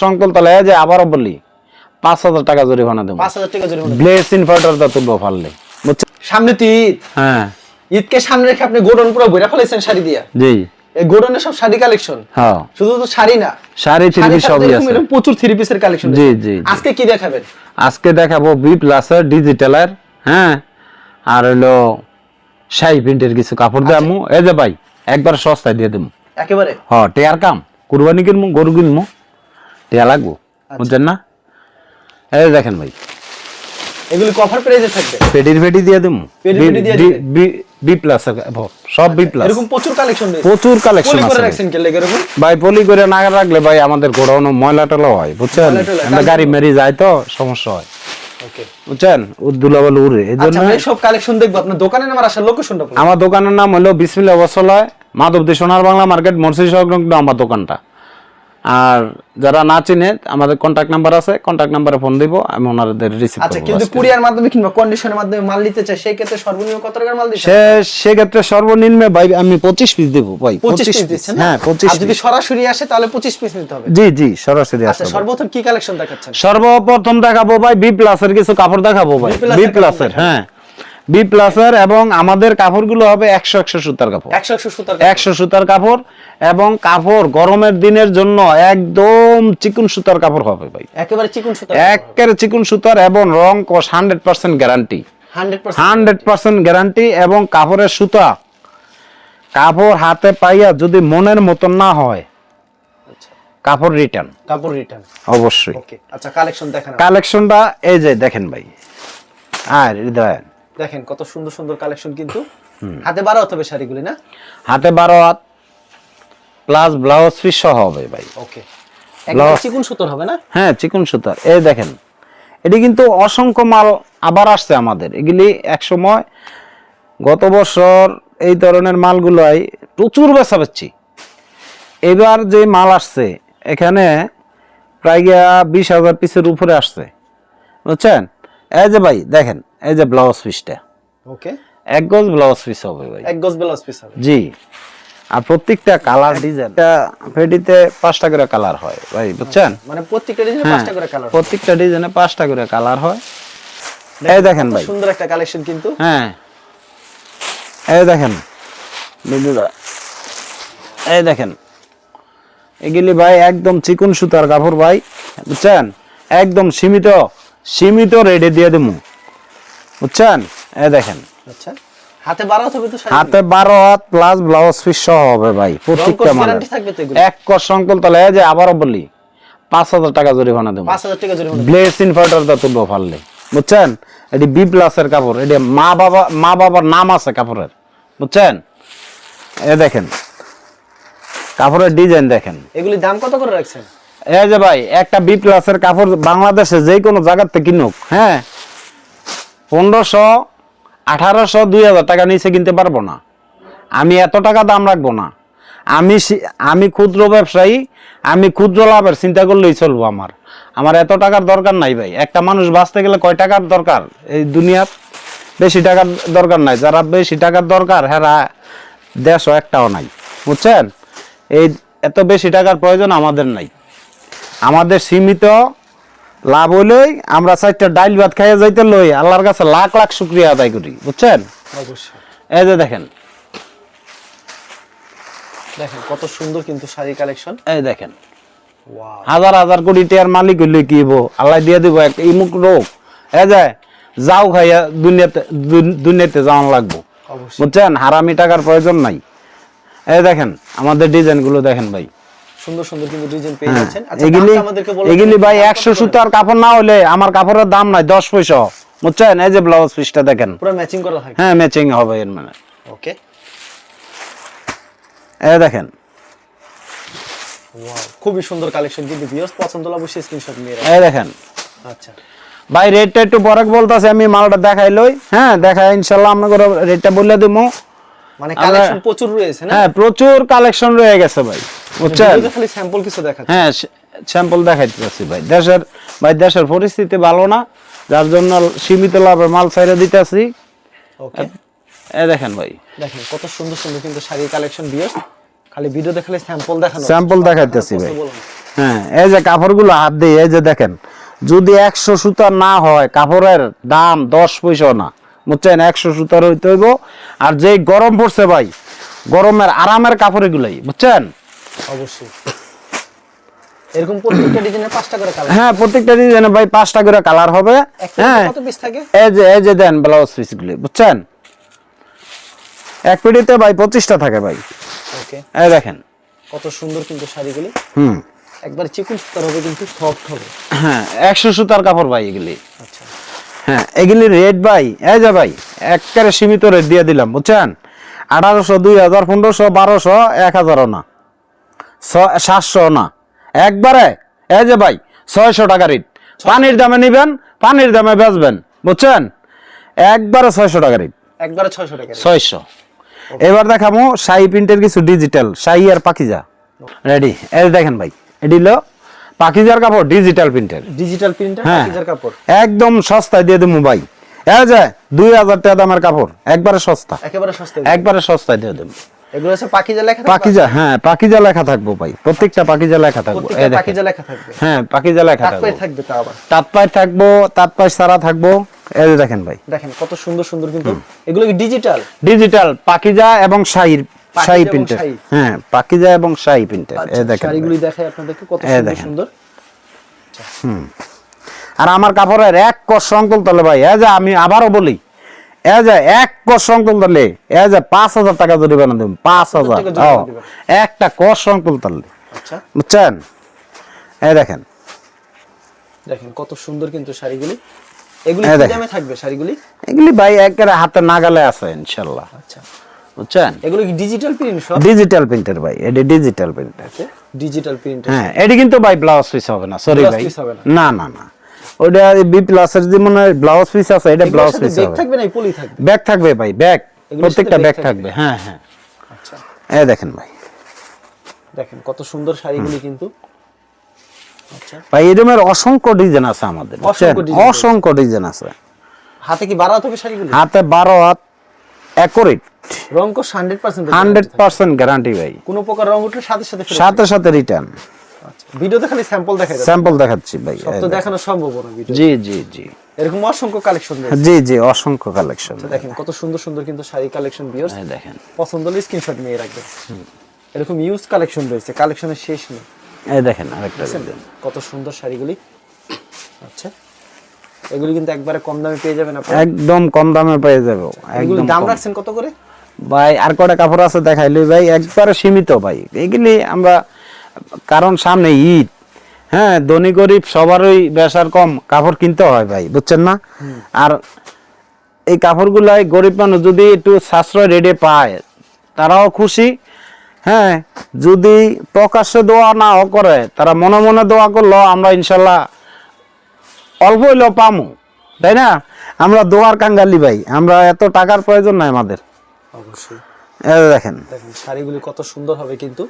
সংকল তাহলে যে আবারও বলি পাঁচ হাজার টাকা জরিমানা দেবো। পাঁচ হাজার টাকা জরিমানা ব্লেস ইনভার্টারটা তুলবো বুঝছেন? সামনে তো ঈদ। হ্যাঁ। ঈদকে সামনে রেখে আপনি গোডন পুরো ফেলেছেন শাড়ি দিয়া। জি। এই গোডনে সব শাড়ি কালেকশন হ্যাঁ। শুধু তো শাড়ি না শাড়ি থ্রি পিস সবই আছে। প্রচুর থ্রি পিসের কালেকশন জি, জি। আজকে কি দেখাবেন? আজকে দেখাবো বি প্লাসের ডিজিটালের হ্যাঁ? আর হলো শাহি প্রিন্টের কিছু কাপড় দেবো। এই যে ভাই একবার সস্তায় দিয়ে দেবো। একেবারে? হ টেয়ার কাম। কুরবানি কিনবো গরু কিনবো। লাগবো? আচ্ছা। বুঝছেন না? এই দেখেন ভাই। এগুলি প্রাইজে থাকবে। পেটি দিয়ে দেবো? বি প্লাস সব বি প্লাস এরকম প্রচুর কালেকশন প্রচুর কালেকশন আছে ভাই। পলি করে না রাখলে ভাই আমাদের গোডাউনে ময়লা টলা হয় বুঝছেন? আমরা গাড়ি মেরি যায় তো সমস্যা হয়। বুঝছেন? উদ্দুলাবল উড়ে। এই আচ্ছা জন্য সব কালেকশন দেখব। আপনার দোকানে আমার আসার লোকেশনটা আমার দোকানের নাম হলো বিসমিল্লা বসলয় মাধবদী সোনার বাংলা মার্কেট মরসি সংলগ্ন আমার দোকানটা। আর যারা না চিনে আমাদের কন্ট্যাক্ট নাম্বার আছে কন্ট্যাক্ট নাম্বারে ফোন দিব আমি ওনাদের রিসিভ আচ্ছা কিন্তু কুরিয়ার মাধ্যমে কিংবা কন্ডিশনের মাধ্যমে মাল নিতে চাই সেই ক্ষেত্রে সর্বনিম্ন কত টাকার মাল দিচ্ছেন সে সেক্ষেত্রে সর্বনিম্নে ভাই আমি পঁচিশ পিস দেবো ভাই পঁচিশ পিস পিস দিচ্ছেন হ্যাঁ পঁচিশ আর যদি সরাসরি আসে তাহলে পঁচিশ পিস নিতে হবে। জি জি সরাসরি আচ্ছা সর্বপ্রথম কি কালেকশন দেখাচ্ছেন? সর্বপ্রথম দেখাবো ভাই বি প্লাসের কিছু কাপড় দেখাবো ভাই বি এর প্লাসের হ্যাঁ। বি প্লাসের এবং আমাদের কাপড়গুলো হবে একশো একশো সুতার কাপড়। একশো একশো সুতার একশো সুতার কাপড় এবং কাপড় গরমের দিনের জন্য একদম চিকুন সুতার কাপড় হবে ভাই। একেবারে চিকন সুতার একের চিকুন সুতার এবং রং কোষ hundred percent guarantee. Hundred percent. Guarantee এবং কাপড়ের সুতা। কাপড় হাতে পাইয়া যদি মনের মতন না হয় কাপড় রিটার্ন কাপড় রিটার্ন অবশ্যই। আচ্ছা কালেকশন দেখেন। কালেকশনটা এই যে দেখেন ভাই। আর দেখেন কত সুন্দর সুন্দর কালেকশন কিন্তু। হাতে বারো হতে হবে শাড়িগুলি না? হাতে বারো হাত প্লাস ব্লাউজ পিস সহ হবে ভাই। ওকে চিকন সুতোর হবে না? হ্যাঁ চিকন সুতার। এই দেখেন এটি কিন্তু অসংখ্য মাল আবার আসছে আমাদের। এগুলি এক সময় গত বছর এই ধরনের মালগুলাই প্রচুর বেচা পাচ্ছি এবার যে মাল আসছে এখানে প্রায় গিয়া বিশ হাজার পিসের উপরে আসছে। বুঝছেন? এই যে ভাই দেখেন এই যে ব্লাউজ পিসটা। ওকে। এক গজ ব্লাউজ পিস হবে ভাই। এক গজ ব্লাউজ পিস হবে। জি। আর প্রত্যেকটা কালার ডিজাইন ফেডিতে পাঁচটা করে কালার হয় ভাই বুঝছেন? মানে প্রত্যেকটা ডিজাইনে হ্যাঁ, পাঁচটা করে কালার প্রত্যেকটা ডিজাইনে পাঁচটা করে কালার হয়। এই দেখেন ভাই। সুন্দর একটা কালেকশন কিন্তু। হ্যাঁ। এই দেখেন বিন্দুদা এই দেখেন। এগুলি ভাই একদম চিকুন সুতার কাপড় ভাই বুঝছেন? একদম সীমিত সীমিত রেডে দিয়ে দেবো বুঝছেন? এই দেখেন। আচ্ছা। হাতে বারো হতে হবে তো হাতে বারো হাত প্লাস ব্লাউজ পিস সহ হবে ভাই প্রত্যেকটা এগুলো? এক কর সংকল তাহলে যে আবারও বলি পাঁচ হাজার টাকা জরিমানা দেবো। পাঁচ হাজার টাকা জরিমানা ব্লেস ইনভার্টারটা তুলবো পারলে বুঝছেন? এটি বি প্লাসের কাপড় এটি মা বাবা মা বাবার নাম আছে কাপড়ের। বুঝছেন? এ দেখেন। কাপড়ের ডিজাইন দেখেন। এগুলি দাম কত করে রাখছেন? এই যে ভাই একটা বি প্লাসের কাপড় বাংলাদেশে যে কোনো জায়গার থেকে কিনুক হ্যাঁ? পনেরোশো, আঠারোশো, দুই হাজার টাকা নিচে কিনতে পারব না। আমি এত টাকা দাম রাখব না। আমি আমি ক্ষুদ্র ব্যবসায়ী, আমি ক্ষুদ্র লাভের চিন্তা করলেই চলবো আমার। আমার এত টাকার দরকার নাই ভাই। একটা মানুষ বাঁচতে গেলে কয় টাকার দরকার এই দুনিয়ার? বেশি টাকার দরকার নাই। যারা বেশি টাকার দরকার, হেরা দেশও একটাও নাই। বুঝছেন? এই এত বেশি টাকার প্রয়োজন আমাদের নাই। আমাদের সীমিত লাভ হইলেই আমরা চারটা ডাইল ভাত খাইয়ে যাইতে লই আল্লাহর কাছে লাখ লাখ শুক্রিয়া আদায় করি বুঝছেন? অবশ্যই। এই যে দেখেন। দেখেন কত সুন্দর কিন্তু শাড়ি কালেকশন। এই দেখেন। হাজার হাজার কোটি টিয়ার মালিক হইলে কি আল্লাহ দিয়ে দিব এক ইমুক রোগ। এ যায় যাও খাইয়া দুনিয়াতে দুনিয়াতে যাওয়ান লাগবো। বুঝছেন? হারামি টাকার প্রয়োজন নাই। এই দেখেন আমাদের ডিজাইনগুলো দেখেন ভাই। সুন্দর সুন্দর কিন্তু ডিজাইন পেয়ে হ্যাঁ, যাচ্ছেন। আচ্ছা এগুলি আমাদেরকে বলে এগুলি ভাই একশো? সুতার কাপড় না হলে আমার কাপড়ের দাম নাই দশ পয়সা। বুঝছেন? এই যে ব্লাউজ পিসটা দেখেন। পুরো ম্যাচিং করা থাকে হ্যাঁ ম্যাচিং হবে এর মানে। ওকে এই দেখেন। ওয়াও খুবই সুন্দর কালেকশন কিন্তু ভিউয়ার্স পছন্দ হলে অবশ্যই স্ক্রিনশট নিয়ে রাখুন এই দেখেন। আচ্ছা। ভাই রেটটা একটু পরে বলতাছে আমি মালটা দেখাই লই। হ্যাঁ দেখাই ইনশাল্লাহ আপনাকে রেটটা বলে দিবো মানে কালেকশন প্রচুর রয়েছে না? হ্যাঁ প্রচুর কালেকশন রয়ে গেছে ভাই। বুঝছেন খালি স্যাম্পল কিছু দেখাচ্ছে। হ্যাঁ স্যাম্পল দেখাইতে চাচ্ছি ভাই। দেশের ভাই দেশের পরিস্থিতি ভালো না যার জন্য সীমিত লাভে মাল দিতেছি। ওকে। এ দেখেন ভাই। দেখেন কত সুন্দর সুন্দর কিন্তু শাড়ির কালেকশন ভিউয়ার্স খালি ভিডিওতে খালি স্যাম্পল দেখানো Sample দেখাইতেছি ভাই। হ্যাঁ এই যে কাপড়গুলো হাত দিয়ে এই যে দেখেন যদি একশো সুতার না হয় কাপড়ের দাম দশ পয়সা না। বুঝছেন? একশো সুতার হইতে হইব। আর যে গরম পড়ছে ভাই গরমের আরামের কাপড় এগুলাই বুঝছেন? অবশ্যই। এরকম প্রত্যেকটা ডিজাইনের পাঁচটা করে কালার হ্যাঁ প্রত্যেকটা ডিজাইনে ভাই পাঁচটা করে কালার হবে। হ্যাঁ কত পিস থাকে? এই যে এই যে দেন ব্লাউজ পিসগুলি বুঝছেন? এক পিডিতে ভাই পঁচিশটা থাকে ভাই। ওকে এই দেখেন। কত সুন্দর কিন্তু শাড়িগুলি। হুম। একবার চিকুন সুতার হবে কিন্তু সফট হবে। হ্যাঁ একশো সুতার কাপড় ভাই এগুলি। আচ্ছা। হ্যাঁ এগুলি রেট ভাই। এই যে ভাই একবারে সীমিত রেট দিয়ে দিলাম বুঝছেন? আঠারোশো দুই হাজার পনেরোশো বারোশো এক হাজারও না। সাতশো না। একবারে এই যে ভাই ছয়শো টাকা রেট পানির দামে নিবেন পানির দামে বেচবেন বুঝছেন? একবারে ছয়শো টাকা রেট একবারে ছয়শো টাকা ছয়শো। এবার দেখাবো শাহি প্রিন্টের কিছু ডিজিটাল শাহি আর পাকিজা। রেডি এই দেখেন ভাই এটি হলো পাকিজার কাপড় ডিজিটাল প্রিন্টের ডিজিটাল প্রিন্টার হ্যাঁ। কাপড়। একদম সস্তায় দিয়ে দেবো ভাই। এই যে দুই হাজার টাকা দামের কাপড় একবারে সস্তা। একেবারে সস্তা একবারে সস্তায় দিয়ে দেবো। এগুলো হচ্ছে পাকিজা লেখা পাকিজা হ্যাঁ পাকিজা লেখা থাকব ভাই। প্রত্যেকটা পাকিজা লেখা থাকব। পাকিজা লেখা থাকবে। হ্যাঁ পাকিজা লেখা থাকব। থাকবে তা আবার? তাৎপাই থাকব তাৎপাই সারা থাকব। এই দেখেন ভাই। দেখেন কত সুন্দর সুন্দর কিন্তু। এগুলো কি ডিজিটাল ডিজিটাল পাকিজা এবং শাহির শাহি শাহি। হ্যাঁ পাকিজা এবং শাহি প্রিন্টের এই দেখেন শাড়িগুলি দেখাই আপনাদেরকে কত সুন্দর। সুন্দর। আর আমার কাপড়ের এক কষ সংকল তলে ভাই এ যে আমি আবারও বলি এ যে এক কষ সংকল তলে এ পাঁচ হাজার টাকা জরিমানা দেবেন পাঁচ হাজার। একটা কষ সংকল তলে আচ্ছা। বুঝছেন? এই দেখেন। দেখেন কত সুন্দর কিন্তু শাড়িগুলি। এগুলি কি দামে থাকবে শাড়িগুলি? এগুলি ভাই একেবারে হাতে নাগালে আছে ইনশাল্লাহ। আচ্ছা। বুঝছেন? এগুলো কি ডিজিটাল প্রিন্ট সব? ডিজিটাল প্রিন্টের ভাই এটা ডিজিটাল প্রিন্টের ডিজিটাল প্রিন্ট হ্যাঁ এটি কিন্তু ভাই ব্লাউজ পিস হবে না সরি ভাই। না না না। ওটা বি প্লাসের যে মনে হয় ব্লাউজ পিস আছে এটা ব্লাউজ পিস ব্যাগ থাকবে না পলি থাকবে? ব্যাগ থাকবে ভাই ব্যাগ প্রত্যেকটা ব্যাগ থাকবে। হ্যাঁ হ্যাঁ। আচ্ছা। এই দেখেন ভাই। দেখেন কত সুন্দর শাড়িগুলি কিন্তু। আচ্ছা। ভাই এরকমের অসংখ্য ডিজাইন আছে আমাদের অসংখ্য ডিজাইন আছে। হাতে কি বাড়া হবে শাড়িগুলি? হাতে বারো হাত অ্যাকোরেট রং পার্সেন্ট হান্ড্রেড পার্সেন্ট গ্যারান্টি ভাই। কোনো প্রকার রং উঠলে সাথে সাথে সাথে সাথে রিটার্ন ভিডিওতে খালি স্যাম্পল দেখা যাবে স্যাম্পল দেখাচ্ছি ভাই সব তো দেখানো সম্ভব না ভিডিও জি জি জি। এরকম অসংখ্য কালেকশন জি জি অসংখ্য কালেকশন দেখেন কত সুন্দর সুন্দর কিন্তু শাড়ি কালেকশন ভিউয়ার্স দেখেন। পছন্দ হলে স্ক্রিনশট নিয়ে রাখবেন। এরকম ইউজ কালেকশন রয়েছে কালেকশনের শেষ নেই। এই দেখেন আরেকটা কত সুন্দর শাড়িগুলি। আচ্ছা এগুলি কিন্তু একবারে কম দামে পেয়ে যাবেন আপনারা। একদম কম দামে পেয়ে যাব একদম দাম রাখছেন কত করে? ভাই আর কটা কাপড় আছে দেখাইলি ভাই? একবারে সীমিত ভাই। এগুলি আমরা কারণ সামনে ঈদ। হ্যাঁ ধনী গরিব সবারই বেসার কম কাপড় কিনতে হয় ভাই বুঝছেন না? আর এই কাপড়গুলাই গরিব মানুষ যদি একটু সাশ্রয় রেডে পায় তারাও খুশি। হ্যাঁ যদি প্রকাশ্যে দোয়া নাও করে তারা মনে মনে দোয়া করল আমরা ইনশাল্লাহ অল্প হইলেও পামু তাই না? আমরা দোয়ার কাঙ্গালি ভাই আমরা এত টাকার প্রয়োজন নাই আমাদের। অবশ্যই। দেখেন। দেখেন শাড়িগুলি কত সুন্দর হবে কিন্তু।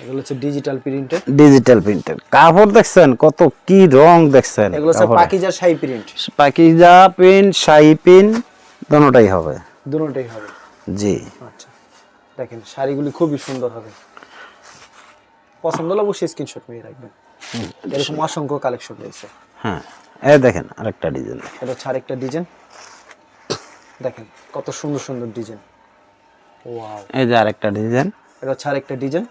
এগুলো হচ্ছে ডিজিটাল প্রিন্টের ডিজিটাল প্রিন্টের কাপড় দেখছেন? কত কি রং দেখছেন? এগুলো হচ্ছে। পাকিজার sari print Pakiza print Shahi print দোনোটাই হবে। দুটোটাই হবে। জি। আচ্ছা। দেখেন শাড়িগুলি খুবই সুন্দর হবে। পছন্দ হলে অবশ্যই স্ক্রিনশট নিয়ে রাখবেন। এরকম অসংখ্য কালেকশন রয়েছে। হ্যাঁ। এই দেখেন আরেকটা ডিজাইন এটা হচ্ছে আরেকটা ডিজাইন দেখেন কত সুন্দর সুন্দর ডিজাইন ওয়াও এই যে আরেকটা ডিজাইন এটা হচ্ছে আরেকটা ডিজাইন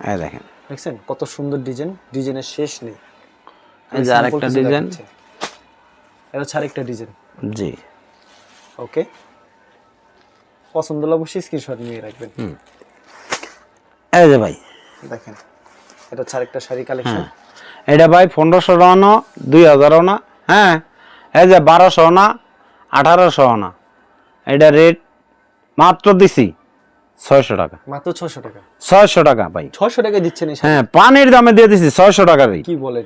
এই দেখেন। দেখছেন? কত সুন্দর ডিজাইন। ডিজাইনের শেষ নেই। এই যে আরেকটা ডিজাইন। এটা হচ্ছে আরেকটা ডিজাইন। জি। ওকে। পছন্দ হলে অবশ্যই স্ক্রিনশট নিয়ে রাখবেন। এই যে ভাই। দেখেন। এটা হচ্ছে আরেকটা শাড়ি কালেকশন এটা ভাই পনেরোশো টাকা না দুই হাজারও না হ্যাঁ। এই যে বারোশো না আঠারোশো না। এটা রেট মাত্র দিছি। ছয়শো টাকা। মাত্র ছশো টাকা। ছয়শো টাকা ভাই। ছশো টাকা দিচ্ছেন হ্যাঁ পানির দামে দিয়ে দিছি ছয়শো টাকারই কি বলেন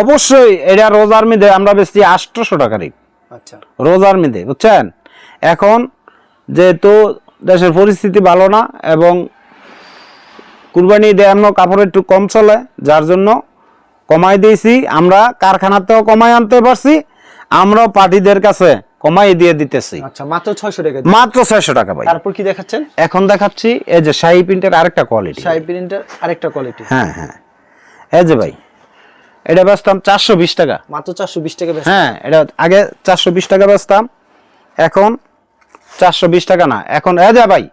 অবশ্যই এটা রোজার মিদে আমরা বেশি আটশোশো টাকারই আচ্ছা। রোজার মিদে বুঝছেন? এখন যেহেতু দেশের পরিস্থিতি ভালো না এবং কুরবানি ঈদে এমন কাপড় একটু কম চলে যার জন্য কমাই দিয়েছি। আমরা কারখানাতেও কমাই আনতে পারছি। আমরাও পার্টিদের কাছে কমাই দিয়ে দিতেছি। আচ্ছা মাত্র ছয়শো টাকা মাত্র ছয়শো টাকা ভাই। তারপর কি দেখাচ্ছেন? এখন দেখাচ্ছি এই যে শাহি প্রিন্টের আরেকটা কোয়ালিটি শাহি প্রিন্টের আরেকটা কোয়ালিটি হ্যাঁ হ্যাঁ। এই যে ভাই এটা বেচতাম চারশো বিশ টাকা। মাত্র চারশো বিশ টাকা বেচা হ্যাঁ এটা আগে চারশো বিশ টাকা বেচতাম এখন চারশো বিশ টাকা না। এখন এ যা ভাই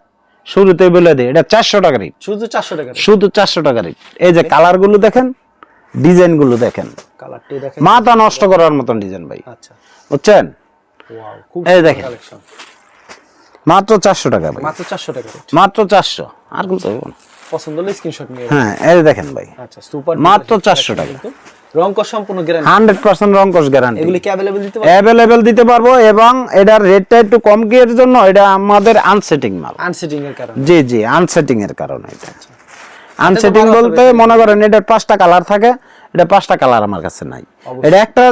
শুরুতেই বলে দিই এটা চারশো টাকা রেট শুধু চারশো টাকা শুধু চারশো টাকা রেট এই যে কালারগুলো দেখেন ডিজাইনগুলো দেখেন। কালারটি দেখেন। মাথা নষ্ট করার মতন ডিজাইন ভাই। আচ্ছা। বুঝছেন? এই দেখেন। মাত্র চারশো টাকা ভাই। মাত্র চারশো টাকা মাত্র চারশো। আর কোনো চাইব না। পছন্দ হলে স্ক্রিনশট নিয়ে হ্যাঁ এই দেখেন ভাই। আচ্ছা সুপার মাত্র 400 টাকা। সম্পূর্ণ গ্যারান্টি হান্ড্রেড পার্সেন্ট গ্যারান্টি এগুলি কি অ্যাভেলেবল দিতে অ্যাভেলেবেল দিতে পারব এবং এটার রেটটা একটু কম এর জন্য এটা আমাদের আনসেটিং মাল। আনসেটিং এর কারণে। জি জি আনসেটিং এর কারণে এটা। আনসেটিং বলতে মনে করেন এটার পাঁচটা কালার থাকে এটা পাঁচটা কালার আমার কাছে নাই। এটা একটা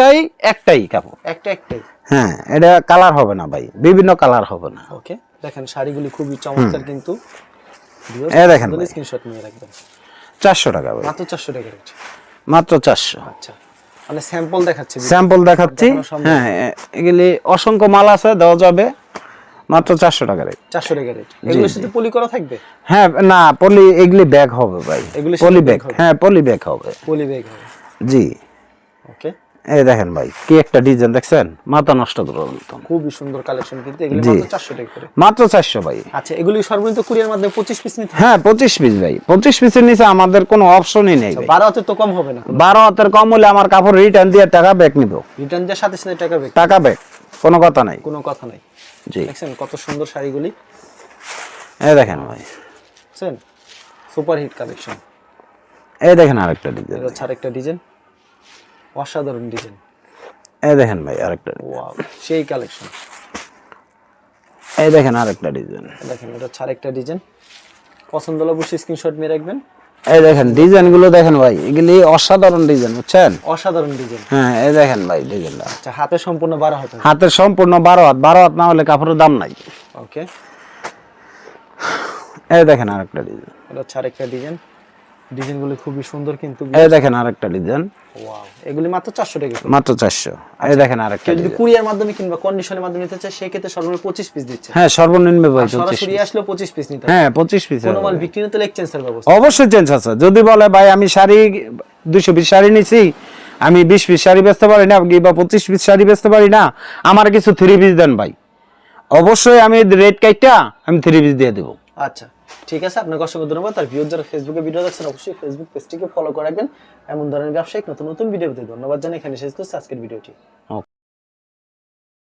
একটাই একটাই কাপড়। একটা একটাই। হ্যাঁ এটা কালার হবে না ভাই বিভিন্ন কালার হবে না। ওকে দেখেন শাড়িগুলি খুবই চমৎকার কিন্তু। এই দেখেন। স্ক্রিনশট নিয়ে রাখবেন। চারশো টাকা ভাই। মাত্র চারশো টাকা মাত্র চারশো। আচ্ছা মানে স্যাম্পল দেখাচ্ছে। স্যাম্পল দেখাচ্ছি। হ্যাঁ এগুলি অসংখ্য মাল আছে দেওয়া যাবে। মাত্র চারশো টাকা রেট। চারশো টাকা রেট। এগুলোর সাথে পলি করা থাকবে? হ্যাঁ না পলি এগুলি ব্যাগ হবে ভাই। এগুলি পলি ব্যাগ হবে? হ্যাঁ পলি ব্যাগ হবে। পলি ব্যাগ হবে। জি। ওকে এই দেখেন ভাই কি একটা ডিজাইন দেখছেন? মাথা নষ্ট করার মতন। খুবই সুন্দর কালেকশন কিন্তু এগুলি মাত্র চারশো টাকা করে। মাত্র চারশো ভাই। আচ্ছা এগুলি সর্বনিম্ন কুরিয়ার মাধ্যমে পঁচিশ পিস নিতে হ্যাঁ পঁচিশ পিস ভাই। পঁচিশ পিসের নিচে আমাদের কোনো অপশনই নেই ভাই। বারো হাতে তো কম হবে না বারো হাতের কম হলে আমার কাপড় রিটার্ন দিয়ে টাকা ব্যাক নিব। রিটার্ন দিয়ে সাথে সাথে টাকা ব্যাগ টাকা ব্যাক কোনো কথা নাই। কোনো কথা নাই। জি। দেখছেন কত সুন্দর শাড়িগুলি। এই দেখেন ভাই। বুঝছেন সুপার হিট কালেকশন এই দেখেন আরেকটা ডিজাইন আরেকটা ডিজাইন অসাধারণ ডিজাইন এই দেখেন ভাই আরেকটা ওয়াও সেই কালেকশন এই দেখেন আরেকটা ডিজাইন দেখেন এটা আরেকটা ডিজাইন পছন্দ হলে অবশ্যই স্ক্রিনশট নিয়ে রাখবেন। এই দেখেন ডিজাইনগুলো দেখেন ভাই এগুলি অসাধারণ ডিজাইন বুঝছেন? অসাধারণ ডিজাইন হ্যাঁ এই দেখেন ভাই ডিজাইনটা আচ্ছা হাতে সম্পূর্ণ বারো হাতে হাতের সম্পূর্ণ বারো হাত বারো হাত না হলে কাপড়ের দাম নাই। ওকে এই দেখেন আরেকটা ডিজাইন এটা আরেকটা ডিজাইন ডিজাইনগুলো খুবই সুন্দর কিন্তু এই দেখেন আরেকটা ডিজাইন। ওয়াও এগুলি মাত্র চারশো টাকা মাত্র চারশো। এই দেখেন আরেকটা যদি কুরিয়ার মাধ্যমে কিংবা কন্ডিশনের মাধ্যমে নিতে চায় সেক্ষেত্রে সর্বনিম্ন পঁচিশ পিস দিচ্ছে। হ্যাঁ সর্বনিম্ন ভাই আর পঁচিশ সরাসরি আসলেও পঁচিশ পিস নিতে হ্যাঁ পঁচিশ পিস কোনো মাল বিক্রি নিতে এক্সচেঞ্জের ব্যবস্থা। অবশ্যই চেঞ্জ আছে। যদি বলে ভাই আমি শাড়ি দুশো পিস শাড়ি নিছি আমি বিশ পিস শাড়ি বেচতে পারি না বা পঁচিশ পিস শাড়ি বেচতে পারি না আমার কিছু থ্রি পিস দেন ভাই। অবশ্যই আমি রেড কাইটটা আমি থ্রি পিস দিয়ে দেবো। আচ্ছা। ঠিক আছে, আপনাকে অসংখ্য ধন্যবাদ। আর ভিউ যারা ফেসবুকে ভিডিও দেখছেন, অবশ্যই ফেসবুক পেজটিকে ফলো করে রাখবেন। এমন ধরনের ব্যবসায়িক নতুন নতুন ভিডিও ধন্যবাদ জানিয়ে এখানে শেষ করছি আজকের ভিডিওটি